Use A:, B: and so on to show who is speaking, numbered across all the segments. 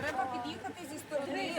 A: Треба під'їхати зі сторони.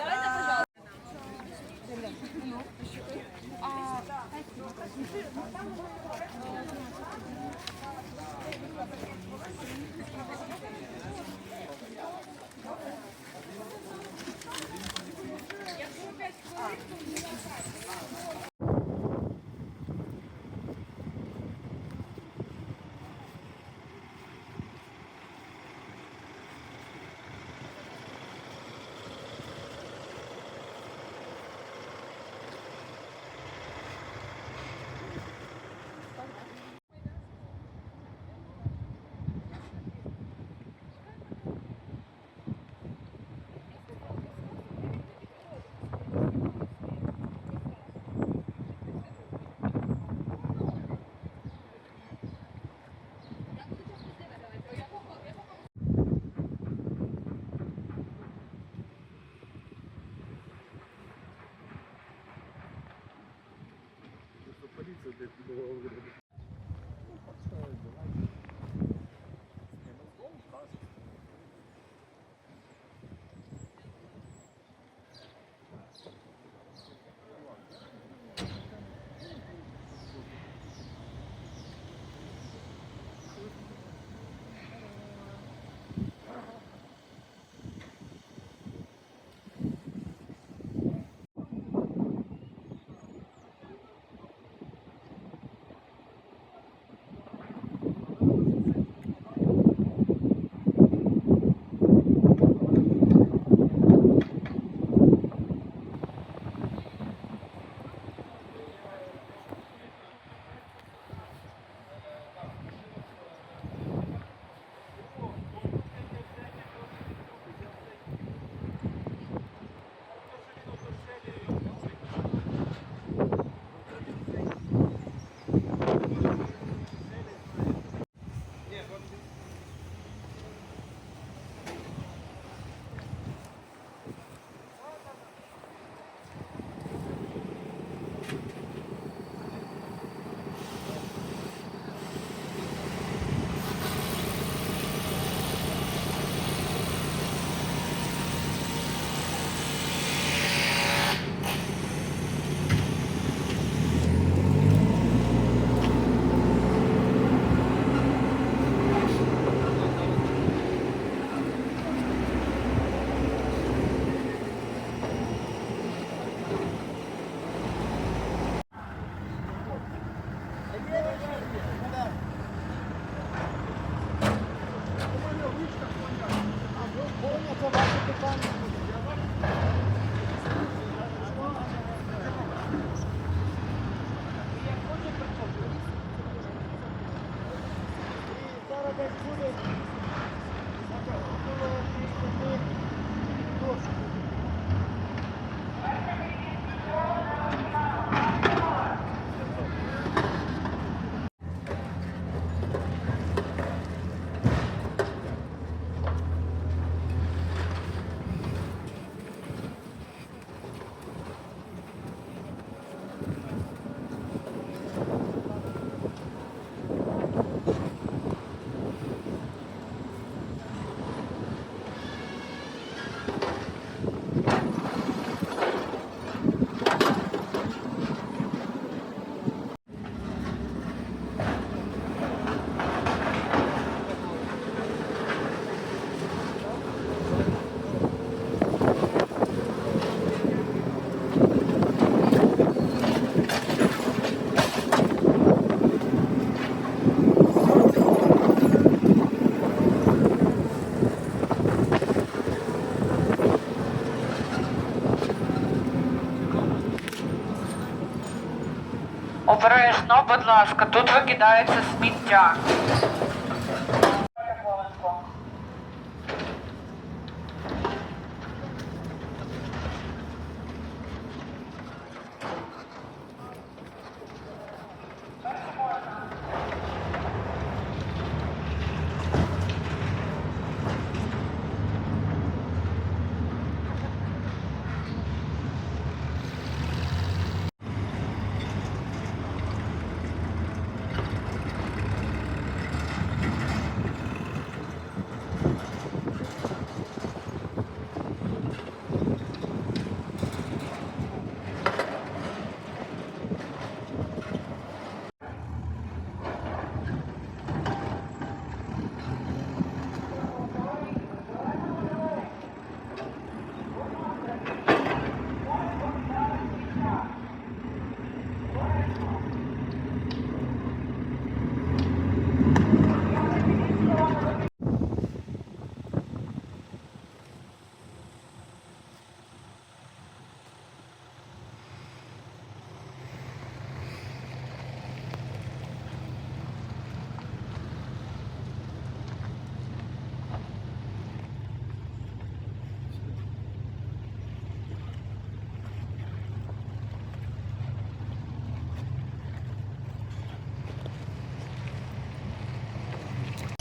B: Обережно, будь ласка, тут викидається сміття.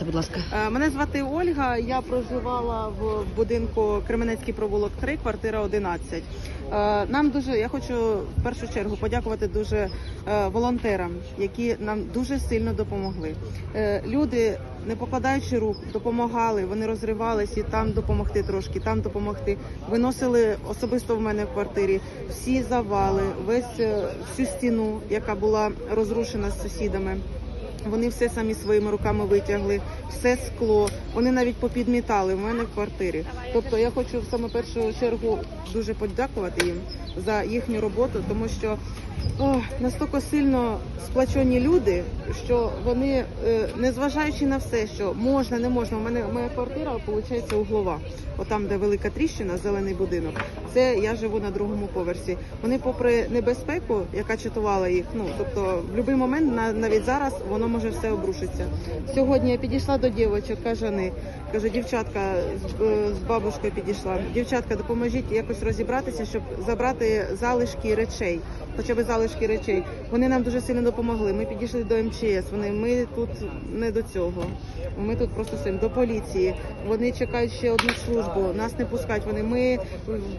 C: Будь ласка.
D: Е, Мене звати Ольга. Я проживала в будинку Кременецький провулок 3, квартира 11. Е, Нам дуже я хочу в першу чергу подякувати дуже е, волонтерам, які нам дуже сильно допомогли. Люди, не покладаючи рук, допомагали. Вони розривались і там допомогти трошки, там допомогти. Виносили особисто в мене в квартирі всі завали, весь всю стіну, яка була розрушена з сусідами. Вони все самі своїми руками витягли, все скло. Вони навіть попідмітали в мене в квартирі. Тобто я хочу в саме першу чергу дуже подякувати їм за їхню роботу, тому що о, настільки сильно сплачені люди, що вони, е, незважаючи на все, що можна, не можна. У мене моя квартира виходить углова. Отам, де велика тріщина, зелений будинок. Це я живу на другому поверсі. Вони, попри небезпеку, яка чатувала їх, ну тобто в будь-який момент, на- навіть зараз, воно може все обрушитися. Сьогодні я підійшла до дівчаток, кажани, кажу, дівчатка з, е, з бабушкою підійшла. Дівчатка, допоможіть якось розібратися, щоб забрати залишки речей, хоча б залишки речей. Вони нам дуже сильно допомогли. Ми підійшли до МЧС. Вони ми тут не до цього. Ми тут просто сильно до поліції. Вони чекають ще одну службу. Нас не пускають. Вони ми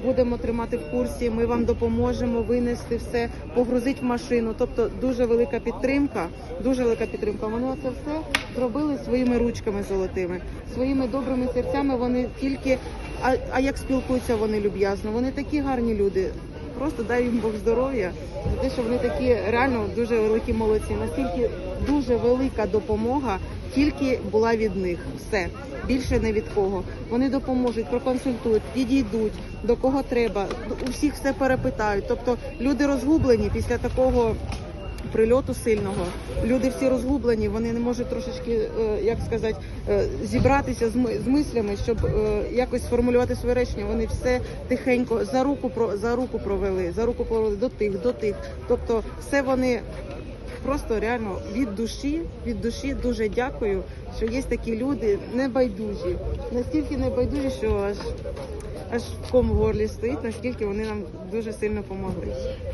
D: будемо тримати в курсі. Ми вам допоможемо винести все, погрузити в машину. Тобто дуже велика підтримка. Дуже велика підтримка. Вони оце все зробили своїми ручками золотими, своїми добрими серцями. Вони тільки а, а як спілкуються вони люб'язно. Вони такі гарні люди. Просто дай їм Бог здоров'я за те, що вони такі реально дуже великі молодці. Настільки дуже велика допомога тільки була від них. Все більше не від кого. Вони допоможуть, проконсультують, підійдуть до кого треба. У всіх все перепитають. Тобто люди розгублені після такого. Прильоту сильного люди всі розгублені. Вони не можуть трошечки, е, як сказати, е, зібратися з мислями, щоб е, якось сформулювати своє речення. Вони все тихенько за руку за руку провели, за руку провели до тих, до тих. Тобто, все вони просто реально від душі, від душі дуже дякую, що є такі люди небайдужі, настільки небайдужі, що аж аж ком в горлі стоїть, наскільки вони нам дуже сильно допомогли.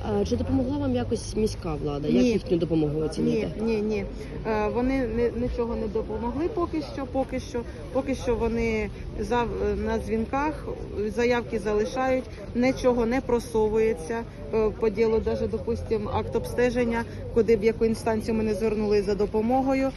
C: А, чи допомогла вам якось міська влада?
D: Ні.
C: Як їхню допомогу
D: Ні, ні, ні. Е, Вони не- нічого не допомогли поки що. Поки що, поки що вони за на дзвінках заявки залишають, нічого не просовується е, по ділу, навіть допустим, акт обстеження, куди б яку інстанцію ми не звернули за допомогою.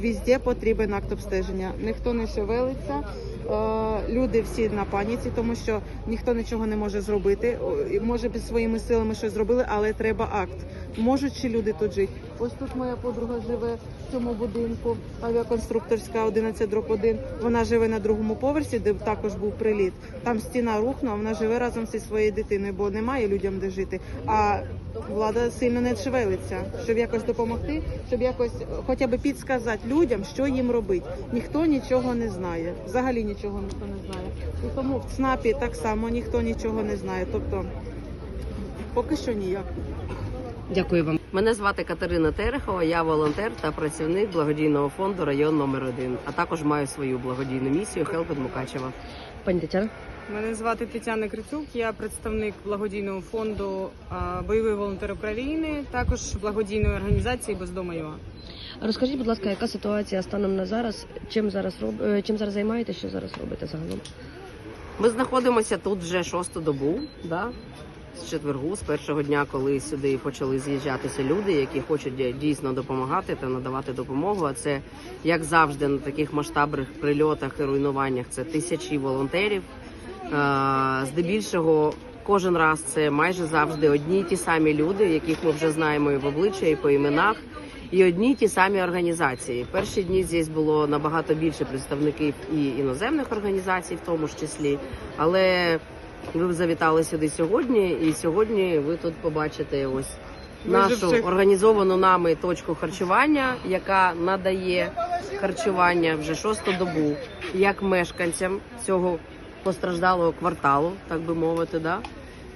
D: Візде потрібен акт обстеження. Ніхто не шевелиться. Е, Люди всі на паніці, тому що ніхто нічого не може зробити. Може під своїми силами щось зробили, але треба акт. Можуть чи люди тут жити? Ось тут моя подруга живе в цьому будинку, авіаконструкторська 11 дроб 1. Вона живе на другому поверсі, де також був приліт. Там стіна рухнула, вона живе разом зі своєю дитиною, бо немає людям де жити. А влада сильно не шевелиться, щоб якось допомогти, щоб якось хоча б підсказати людям, що їм робити. Ніхто нічого не знає. Взагалі нічого ніхто не знає. І тому в ЦНАПі так само ніхто нічого не знає. Тобто поки що ніяк.
C: Дякую вам. Мене звати Катерина Терехова, я волонтер та працівник благодійного фонду район номер 1 а також маю свою благодійну місію Хелпет Мукачева. Пані Тетяна.
E: Мене звати Тетяна Крицюк, я представник благодійного фонду Бойовий волонтер України, також благодійної організації Бездома ЮА.
C: Розкажіть, будь ласка, яка ситуація станом на зараз? Чим зараз роб... е, чим зараз займаєтесь, що зараз робите загалом?
F: Ми знаходимося тут вже шосту добу, да? З четвергу, з першого дня, коли сюди почали з'їжджатися люди, які хочуть дійсно допомагати та надавати допомогу. А це як завжди на таких масштабних прильотах і руйнуваннях. Це тисячі волонтерів. Е, Здебільшого кожен раз це майже завжди одні й ті самі люди, яких ми вже знаємо і в обличчя, і по іменах. І одні ті самі організації. Перші дні здесь було набагато більше представників і іноземних організацій, в тому ж числі. Але ви завітали сюди сьогодні, і сьогодні ви тут побачите ось нашу організовану нами точку харчування, яка надає харчування вже шосту добу, як мешканцям цього постраждалого кварталу, так би мовити, да?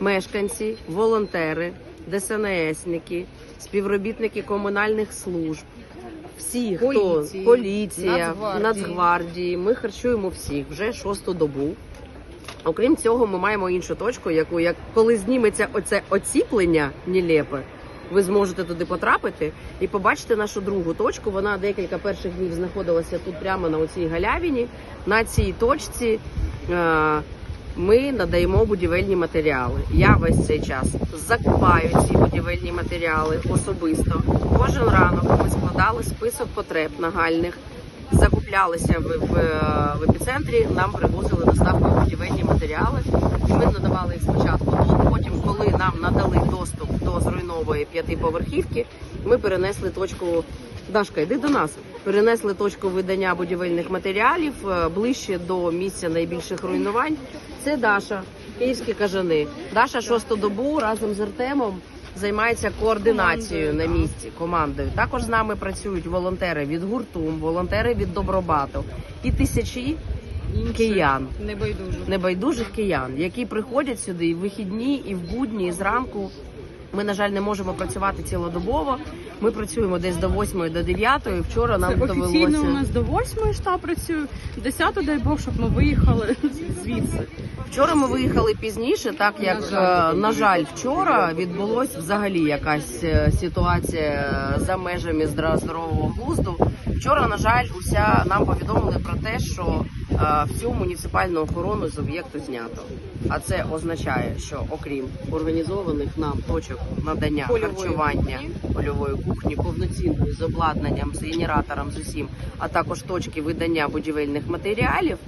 F: мешканці, волонтери, ДСНСники, співробітники комунальних служб. Всі, хто поліція,
E: Нацгвардії.
F: Нацгвардії, ми харчуємо всіх вже шосту добу. Окрім цього, ми маємо іншу точку, яку як коли зніметься оце оціплення нелепе, ви зможете туди потрапити і побачити нашу другу точку. Вона декілька перших днів знаходилася тут прямо на оцій галявіні. На цій точці е, ми надаємо будівельні матеріали. Я весь цей час закупаю ці будівельні матеріали особисто. Кожен ранок ми складали список потреб нагальних. Закуплялися в, в, в епіцентрі, нам привозили доставкою будівельні матеріали. Ми надавали їх спочатку тут. Потім, коли нам надали доступ до зруйнової п'ятиповерхівки, ми перенесли точку. Дашка, йди до нас. Перенесли точку видання будівельних матеріалів е, ближче до місця найбільших руйнувань. Це Даша, київські кажани. Даша шосту добу разом з Артемом займається координацією на місці командою. Також з нами працюють волонтери від гуртум, волонтери від Добробату і тисячі киян,
E: Небайдужих.
F: небайдужих киян, які приходять сюди і в вихідні, і в будні, і зранку. Ми, на жаль, не можемо працювати цілодобово. Ми працюємо десь до 8 до 9. Вчора нам
E: Це офіційно у
F: довелося.
E: нас до 8 штаб працює, 10 дай Бог, щоб ми виїхали звідси.
F: Вчора ми виїхали пізніше, так як
E: На жаль.
F: е, на жаль, вчора відбулось взагалі якась е, ситуація за межами здорового глузду. Вчора, на жаль, уся нам повідомили про те, що е, всю муніципальну охорону з об'єкту знято. А це означає, що окрім організованих нам точок надання
E: Польової
F: харчування польової кухні, повноцінної з обладнанням, з генератором, з усім, а також точки видання будівельних матеріалів.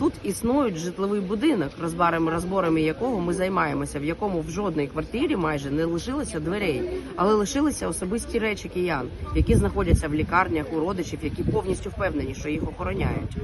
F: Тут існують житловий будинок, розбарами розборами якого ми займаємося, в якому в жодній квартирі майже не лишилося дверей, але лишилися особисті речі киян, які знаходяться в лікарнях у родичів, які повністю впевнені, що їх охороняють.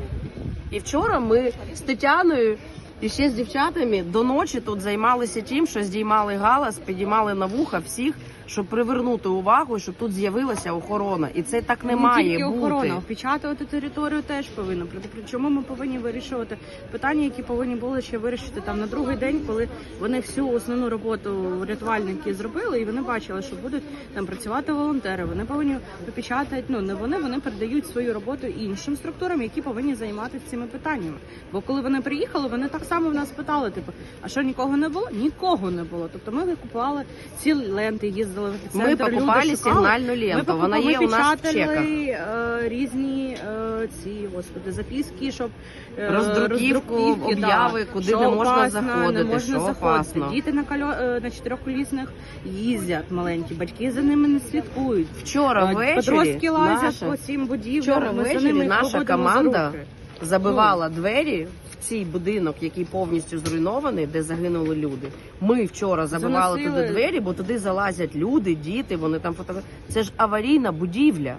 F: І вчора ми з Тетяною і ще з дівчатами до ночі тут займалися тим, що здіймали галас, підіймали на вуха всіх, щоб привернути увагу, щоб тут з'явилася охорона. І це так не, має
E: тільки
F: бути.
E: охорона, опечатувати територію теж повинно. Причому ми повинні вирішувати питання, які повинні були ще вирішити там на другий день, коли вони всю основну роботу рятувальники зробили, і вони бачили, що будуть там працювати волонтери. Вони повинні опечатати, ну не вони, вони передають свою роботу іншим структурам, які повинні займатися цими питаннями. Бо коли вони приїхали, вони так само в нас питали: типу, а що нікого не було? Нікого не було. Тобто ми викупували ці ленти, їздили в епіцентр,
F: Ми покупали сигнальну ленту.
E: покупали,
F: Вона є
E: ми
F: у нас в чеках.
E: е, різні е, ці господи записки, щоб е,
F: Роздруківку,
E: роздруківки,
F: обяви,
E: да.
F: куди
E: Що
F: не можна
E: опасно,
F: заходити,
E: не можна
F: що
E: заходити.
F: опасно.
E: Діти на кольо е, на чотирьохколісних їздять маленькі, батьки за ними не слідкують.
F: Вчора
E: Е,
F: ввечері
E: Подростки лазять
F: наша
E: по цим будівлям.
F: Вчора
E: ми за
F: ввечері
E: ними
F: наша команда
E: за руки.
F: Забивала двері в цей будинок, який повністю зруйнований, де загинули люди. Ми вчора забивали
E: Заносили.
F: туди двері, бо туди залазять люди, діти. Вони там фотографують. Це ж аварійна будівля.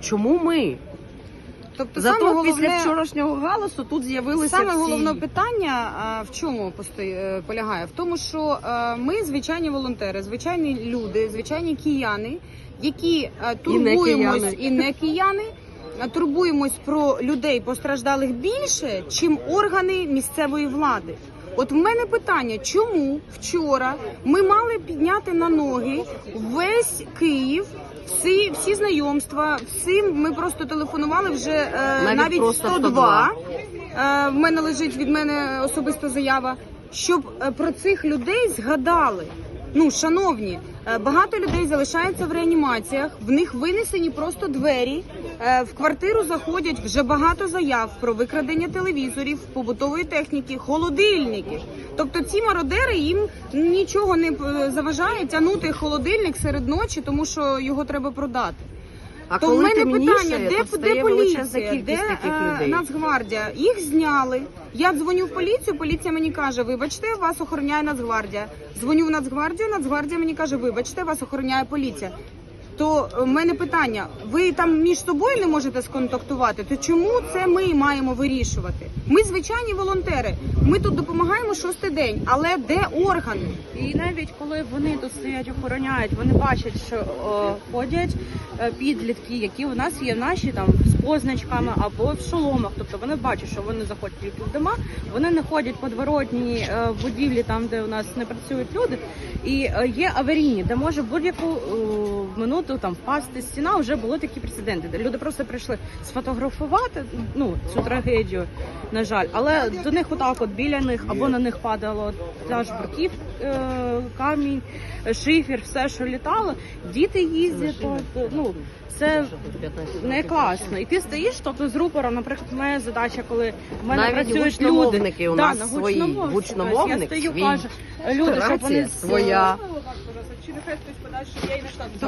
F: Чому ми?
D: Тобто
F: Зато
D: саме головне,
F: після вчорашнього галасу тут з'явилися
D: саме
F: всі...
D: головне питання а, в чому пости- е, полягає? В тому, що е, ми звичайні волонтери, звичайні люди, звичайні кияни, які е, турбуємось і не кияни. Турбуємось про людей постраждалих більше, чим органи місцевої влади. От в мене питання, чому вчора ми мали підняти на ноги весь Київ, всі, всі знайомства, всім ми просто телефонували вже е,
F: Навіть просто
D: 102. Е, в мене лежить від мене особиста заява, щоб е, про цих людей згадали. Ну, шановні, е, багато людей залишаються в реанімаціях, в них винесені просто двері. Е, В квартиру заходять вже багато заяв про викрадення телевізорів, побутової техніки, холодильників. Тобто ці мародери їм нічого не е, заважає тягнути холодильник серед ночі, тому що його треба продати.
F: А
D: То в мене питання, де, де поліція, де е. Нацгвардія? Їх зняли. Я дзвоню в поліцію, поліція мені каже, вибачте, вас охороняє Нацгвардія. Дзвоню в Нацгвардію, Нацгвардія мені каже, вибачте, вас охороняє поліція. То е, в мене питання: ви там між собою не можете сконтактувати? То чому це ми маємо вирішувати? Ми звичайні волонтери. Ми тут допомагаємо шостий день, але де органи?
E: І навіть коли вони тут стоять, охороняють, вони бачать, що о, ходять е, підлітки, які у нас є наші там з позначками або в шоломах. Тобто вони бачать, що вони заходять в дома, вони не ходять подворотні е, будівлі, там де у нас не працюють люди. І е, є аварійні, де може будь-яку минуту там впасти стіна. Вже були такі прецеденти, де люди просто прийшли сфотографувати ну цю трагедію, на жаль, але до них отак от біля них або на них падало пляж бурків, е, камінь, шифер, все, що літало. Діти їздять, ну це не класно. І ти стоїш, тобто з рупором, наприклад, моя задача, коли в мене
F: Навіть
E: працюють
F: гучномовники
E: люди.
F: у
E: Да,
F: нас
E: на
F: свої. Гучномовник
E: я стою,
F: свій.
E: кажу, люди, щоб вони
F: своя.
E: Чи нехай хтось подасть, що я і не